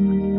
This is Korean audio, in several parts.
너의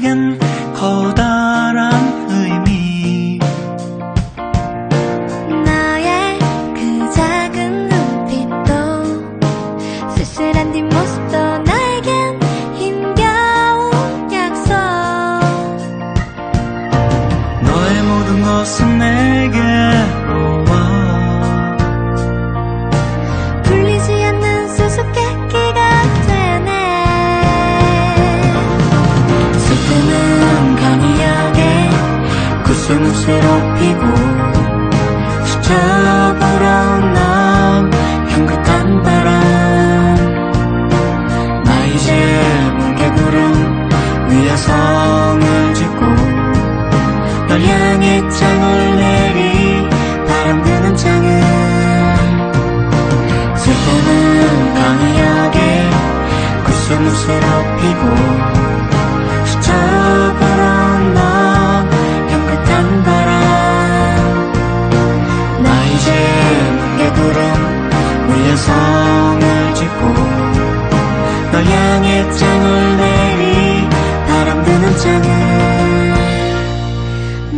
나에겐 커다란 의미. 너의 그 작은 눈빛도 쓸쓸한 뒷모습도 나에겐 힘겨운 약속. 너의 모든 것은 내게 코스모스로 피고 스쳐 불어온 넌 향긋한 바람. 나 이제 뭉게구름 위에 성을 짓고 널 향해 창을 내리 바람 드는 창을 슬픔은 강이하게 코스모스로 피고 위에 성을 짓고 널 향해 창을 내리 바람 드는 창을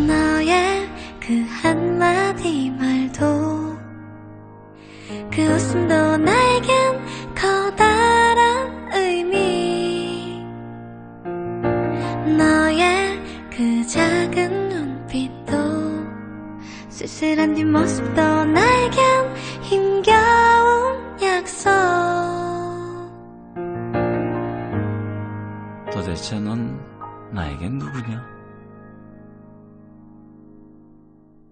너의 그 한마디 말도 그 웃음도 나에겐 커다란 의미. 너의 그 작은 눈빛도 쓸쓸한 뒷모습도 나에겐 도대체 넌 나에겐 누구냐?